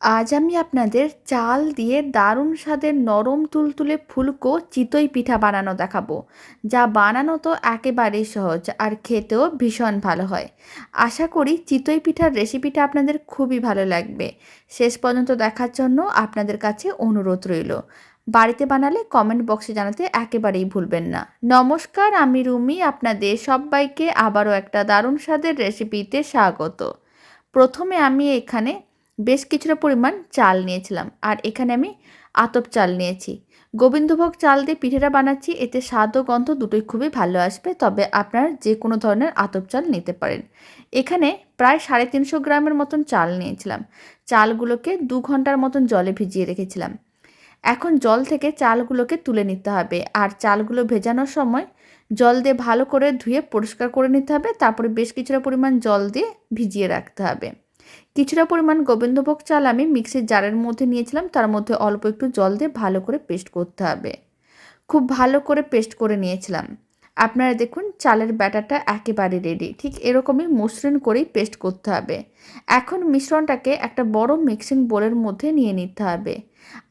আজ আমি আপনাদের চাল দিয়ে দারুণ স্বাদের নরম তুলতুলে ফুলকো চিতই পিঠা বানানো দেখাবো, যা বানানো তো একেবারেই সহজ আর খেতেও ভীষণ ভালো হয়। আশা করি চিতই পিঠার রেসিপিটা আপনাদের খুবই ভালো লাগবে। শেষ পর্যন্ত দেখার জন্য আপনাদের কাছে অনুরোধ রইল। বাড়িতে বানালে কমেন্ট বক্সে জানাতে একেবারেই ভুলবেন না। নমস্কার, আমি রুমি, আপনাদের সবাইকে আবারও একটা দারুণ স্বাদের রেসিপিতে স্বাগত। প্রথমে আমি এখানে বেশ কিছুটা পরিমাণ চাল নিয়েছিলাম। আর এখানে আমি আতপ চাল নিয়েছি। গোবিন্দভোগ চাল দিয়ে পিঠেটা বানাচ্ছি, এতে স্বাদ ও গন্ধ দুটোই খুবই ভালো আসবে, তবে আপনারা যে কোনো ধরনের আতপ চাল নিতে পারেন। এখানে প্রায় সাড়ে তিনশো গ্রামের মতন চাল নিয়েছিলাম। চালগুলোকে দু ঘণ্টার মতন জলে ভিজিয়ে রেখেছিলাম। এখন জল থেকে চালগুলোকে তুলে নিতে হবে, আর চালগুলো ভেজানোর সময় জল দিয়ে ভালো করে ধুয়ে পরিষ্কার করে নিতে হবে, তারপরে বেশ কিছুটা পরিমাণ জল দিয়ে ভিজিয়ে রাখতে হবে। কিছুটা পরিমাণ গোবিন্দভোগ চাল আমি মিক্সির জারের মধ্যে নিয়েছিলাম, তার মধ্যে অল্প একটু জল দিয়ে ভালো করে পেস্ট করতে হবে। খুব ভালো করে পেস্ট করে নিয়েছিলাম। আপনারা দেখুন, চালের ব্যাটারটা একেবারে রেডি ঠিক এরকমই মসৃণ করেই পেস্ট করতে হবে। এখন মিশ্রণটাকে একটা বড় মিক্সিং বোলের মধ্যে নিয়ে নিতে হবে।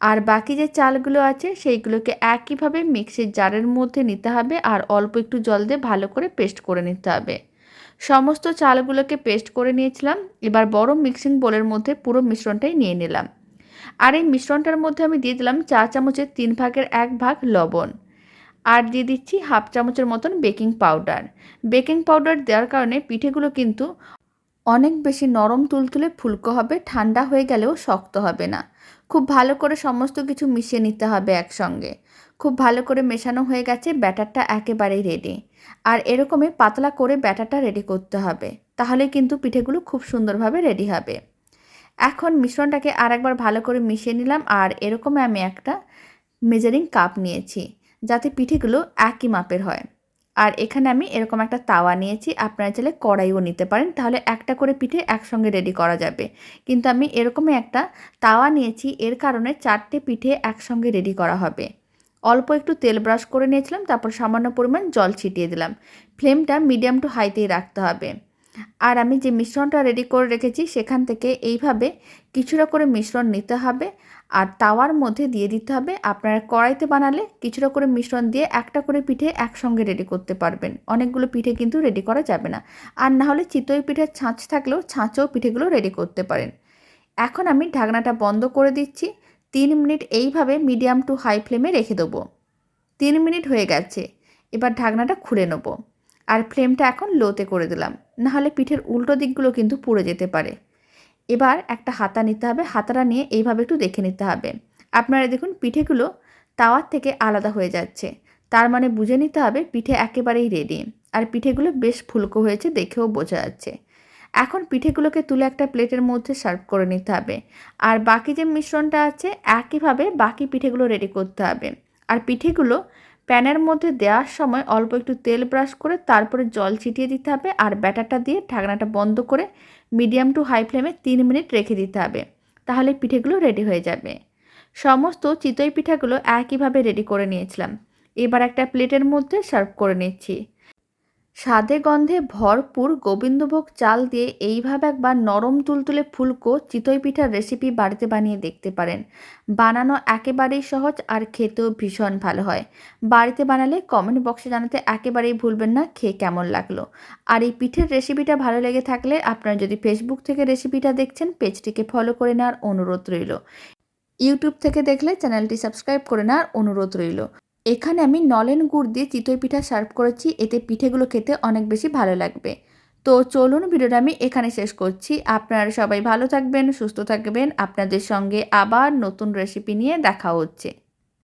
আর বাকি যে চালগুলো আছে, সেইগুলোকে একইভাবে মিক্সির জারের মধ্যে নিতে হবে, আর অল্প একটু জল দিয়ে ভালো করে পেস্ট করে নিতে হবে। সমস্ত চালগুলোকে পেস্ট করে নিয়েছিলাম। এবার বড় মিক্সিং বোলের মধ্যে পুরো মিশ্রণটাই নিয়ে নিলাম। আর এই মিশ্রণটার মধ্যে আমি দিয়ে দিলাম চা চামচের তিন ভাগের এক ভাগ লবণ। আর দিয়ে দিচ্ছি হাফ চামচের মতন বেকিং পাউডার। বেকিং পাউডার দেওয়ার কারণে পিঠেগুলো কিন্তু অনেক বেশি নরম তুলতুলে ফুলকো হবে, ঠান্ডা হয়ে গেলেও শক্ত হবে না। খুব ভালো করে সমস্ত কিছু মিশিয়ে নিতে হবে একসঙ্গে। খুব ভালো করে মেশানো হয়ে গেছে, ব্যাটারটা একেবারেই রেডি আর এরকমই পাতলা করে ব্যাটারটা রেডি করতে হবে, তাহলে কিন্তু পিঠেগুলো খুব সুন্দরভাবে রেডি হবে। এখন মিশ্রণটাকে আর একবার ভালো করে মিশিয়ে নিলাম, আর এরকমই আমি একটা মেজারিং কাপ নিয়েছি, যাতে পিঠেগুলো একই মাপের হয়। আর এখানে আমি এরকম একটা তাওয়া নিয়েছি, আপনারা চাইলে কড়াইও নিতে পারেন, তাহলে একটা করে পিঠে একসঙ্গে রেডি করা যাবে। কিন্তু আমি এরকমই একটা তাওয়া নিয়েছি, এর কারণে চারটে পিঠে একসঙ্গে রেডি করা হবে। অল্প একটু তেল ব্রাশ করে নিয়েছিলাম, তারপর সামান্য পরিমাণ জল ছিটিয়ে দিলাম। ফ্লেমটা মিডিয়াম টু হাইতেই রাখতে হবে। আর আমি যে মিশ্রণটা রেডি করে রেখেছি, সেখান থেকে এইভাবে কিছুটা করে মিশ্রণ নিতে হবে। আর তাওয়ার মধ্যে দিয়ে দিতে হবে আপনারা কড়াইতে বানালে কিছুটা করে মিশ্রণ দিয়ে একটা করে পিঠে একসঙ্গে রেডি করতে পারবেন। অনেকগুলো পিঠে কিন্তু রেডি করা যাবে না। আর না হলে চিতই পিঠের ছাঁচ থাকলেও ছাঁচও পিঠেগুলো রেডি করতে পারেন। এখন আমি ঢাকনাটা বন্ধ করে দিচ্ছি। তিন মিনিট এইভাবে মিডিয়াম টু হাই ফ্লেমে রেখে দেবো। তিন মিনিট হয়ে গেছে। এবার ঢাকনাটা খুলে নেব। আর ফ্লেমটা এখন লোতে করে দিলাম। নাহলে পিঠের উল্টো দিকগুলো কিন্তু পুড়ে যেতে পারে। এবার একটা হাতা নিতে হবে, হাতাটা নিয়ে এইভাবে একটু দেখে নিতে হবে। আপনারা দেখুন, পিঠেগুলো তাওয়ার থেকে আলাদা হয়ে যাচ্ছে। তার মানে বুঝে নিতে হবে, পিঠে একেবারেই রেডি আর পিঠেগুলো বেশ ফুলকো হয়েছে, দেখেও বোঝা যাচ্ছে। এখন পিঠেগুলোকে তুলে একটা প্লেটের মধ্যে সার্ভ করে নিতে হবে। আর বাকি যে মিশ্রণটা আছে, একইভাবে বাকি পিঠেগুলো রেডি করতে হবে। আর পিঠেগুলো প্যানের মধ্যে দেওয়ার সময় অল্প একটু তেল ব্রাশ করে তারপরে জল ছিটিয়ে দিতে হবে আর ব্যাটারটা দিয়ে ঢাকনাটা বন্ধ করে মিডিয়াম টু হাই ফ্লেমে তিন মিনিট রেখে দিতে হবে। তাহলে পিঠেগুলো রেডি হয়ে যাবে। সমস্ত চিতই পিঠাগুলো একইভাবে রেডি করে নিয়েছিলাম। এবার একটা প্লেটের মধ্যে সার্ভ করে নিচ্ছি। স্বাদে গন্ধে ভরপুর গোবিন্দভোগ চাল দিয়ে এইভাবে একবার নরম তুলতুলে ফুলকো চিতই পিঠার রেসিপি বাড়িতে বানিয়ে দেখতে পারেন। বানানো একেবারেই সহজ আর খেতেও ভীষণ ভালো হয়। বাড়িতে বানালে কমেন্ট বক্সে জানাতে একেবারেই ভুলবেন না, খেয়ে কেমন লাগল। আর এই পিঠের রেসিপিটা ভালো লেগে থাকলে আপনারা যদি ফেসবুক থেকে রেসিপিটা দেখছেন, পেজটিকে ফলো করে নেওয়ার অনুরোধ রইল। ইউটিউব থেকে দেখলে চ্যানেলটি সাবস্ক্রাইব করে নেওয়ার অনুরোধ রইল। এখানে আমি নলেন গুড় দিয়ে চিতই পিঠা সার্ভ করেছি, এতে পিঠেগুলো খেতে অনেক বেশি ভালো লাগবে। তো চলুন ভিডিওটা আমি এখানে শেষ করছি। আপনারা সবাই ভালো থাকবেন, সুস্থ থাকবেন। আপনাদের সঙ্গে আবার নতুন রেসিপি নিয়ে দেখা হচ্ছে।